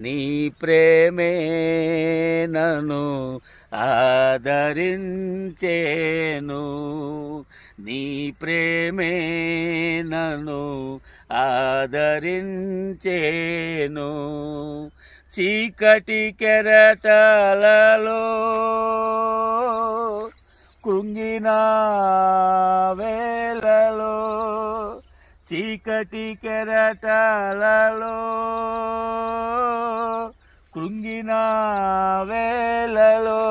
నీ ప్రేమే నను ఆదరించేను. నీ ప్రేమే నను ఆదరించేను. చీకటి కెరటాలలో కృంగిన వేలలో చీకటి కెరటాలలో కృంగిన వేళలో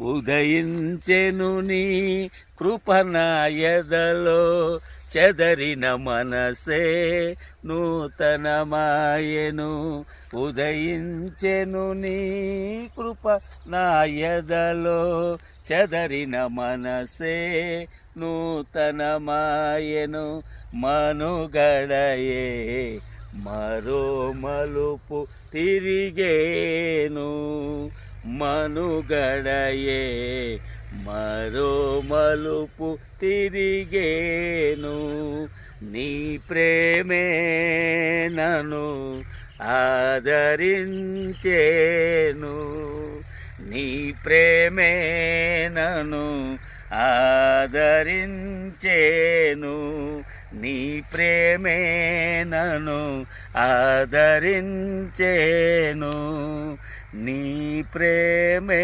ఉదయించెను నీ కృపనాయదలో చెదరిన మనసే నూతనమాయను. ఉదయించెను నీ కృప నాయదలో చెదరిన మనసే నూతనమాయను. మనుగడయే మరో మలుపు తిరిగేను మనుగడయే. మరో మలుపు తిరిగేను నీ ప్రేమే నను ఆదరించేను. నీ ప్రేమే నను ఆదరించేను. నీ ప్రేమే నను ఆదరించేను. నీ ప్రేమే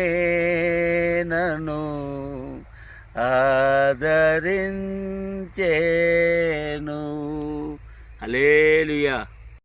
నను ఆదరించేను. అలేలుయా